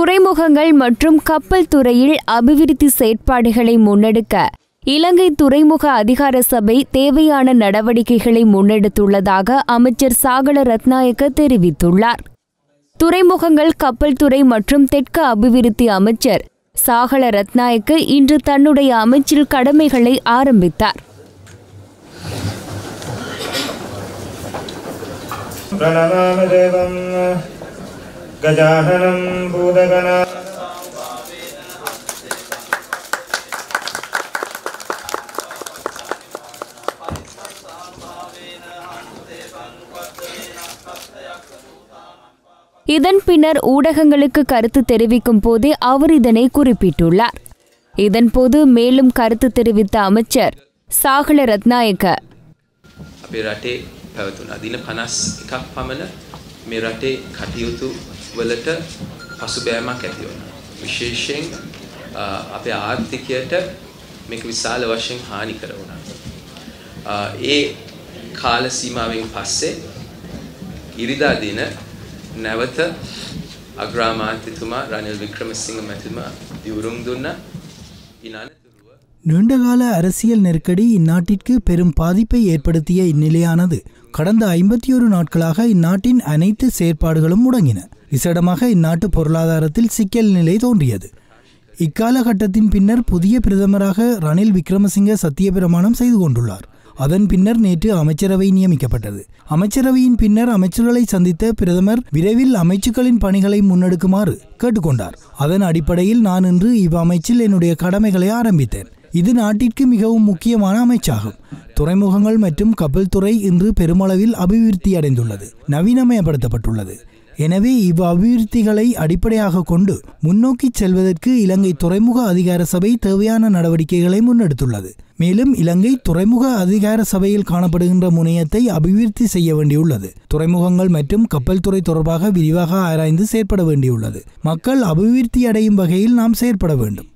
துறைமுகங்கள் மற்றும் கப்பல் துறையில் அபிவிருத்தி செயற்பாடுகளை முன்னெடுக்க இலங்கை துறைமுக அதிகார சபை தேவையான நடவடிக்கைகளை முன்னெடுத்துள்ளதாக அமைச்சர் சாகல ரத்நாயக்க தெரிவித்துள்ளார். துறைமுகங்கள் கப்பல் துறை மற்றும் தெற்கு அபிவிருத்தி அமைச்சர் சாகல ரத்நாயக்க இன்று தன்னுடைய அமைச்சில் கடமைகளை ஆரம்பித்தார். பிரணநாமதேவம் गजाननं भूतगणा இதன் பின்னர் ஊடகங்களுக்கு கருத்து தெரிவிக்கும் போதே அவர் இதனை குறிப்பிட்டுள்ளார் இதன்போது மேலும் கருத்து தெரிவித்த அமைச்சர் சாகல ரத்நாயக்க අපේ රටේ පැවතුනා දින 51ක් පමණ මේ රටේ කටයුතු වලට පසුබෑමක් ඇති වුණා. විශේෂයෙන් අ, අපේ ආර්ථිකයට මේක විශාල වශයෙන් හානි කර වුණා. අ, ඒ කාල සීමාවෙන් පස්සේ ඉරිදා දින නැවත අග්‍රාමාත්‍යතුමා රනිල් වික්‍රමසිංහ මැතිතුමා දිවුරුම් දුන්නා. ඉනනතුරුව நீண்டகால அரசியல் நெருக்கடி இந்நாட்டிற்கு பெரும் பாதிப்பை ஏற்படுத்திய இந்நிலையானது கடந்த ஐம்பத்தி ஒரு நாட்களாக இந்நாட்டின் அனைத்து செயற்பாடுகளும் முடங்கின விசடமாக இந்நாட்டு பொருளாதாரத்தில் சிக்கல் நிலை தோன்றியது. இக்காலகட்டத்தின் பின்னர் புதிய பிரதமராக ரணில் விக்ரமசிங்க சத்தியபிரமாணம் செய்து கொண்டுள்ளார். அதன் பின்னர் நேற்று அமைச்சரவை நியமிக்கப்பட்டது. அமைச்சரவையின் பின்னர் அமைச்சர்களை சந்தித்த பிரதமர் விரைவில் அமைச்சுக்களின் பணிகளை முன்னெடுக்குமாறு கேட்டுக்கொண்டார். அதன் அடிப்படையில் நான் இன்று இவ்வமைச்சில் என்னுடைய கடமைகளை ஆரம்பித்தேன். இது நாட்டிற்கு மிகவும் முக்கியமான அமைச்சாகும். துறைமுகங்கள் மற்றும் கப்பல் துறை இன்று பெருமளவில் அபிவிருத்தி அடைந்துள்ளது நவீனமயப்படுத்தப்பட்டுள்ளது. எனவே இவ் அபிவிருத்திகளை அடிப்படையாக கொண்டு முன்னோக்கி செல்வதற்கு இலங்கை துறைமுக அதிகார சபை தேவையான நடவடிக்கைகளை முன்னெடுத்துள்ளது. மேலும் இலங்கை துறைமுக அதிகார சபையில் காணப்படுகின்ற முனையத்தை அபிவிருத்தி செய்ய வேண்டியுள்ளது. துறைமுகங்கள் மற்றும் கப்பல் துறை தொடர்பாக விரிவாக ஆராய்ந்து செயற்பட வேண்டியுள்ளது. மக்கள் அபிவிருத்தி அடையும் வகையில் நாம் செயற்பட வேண்டும்.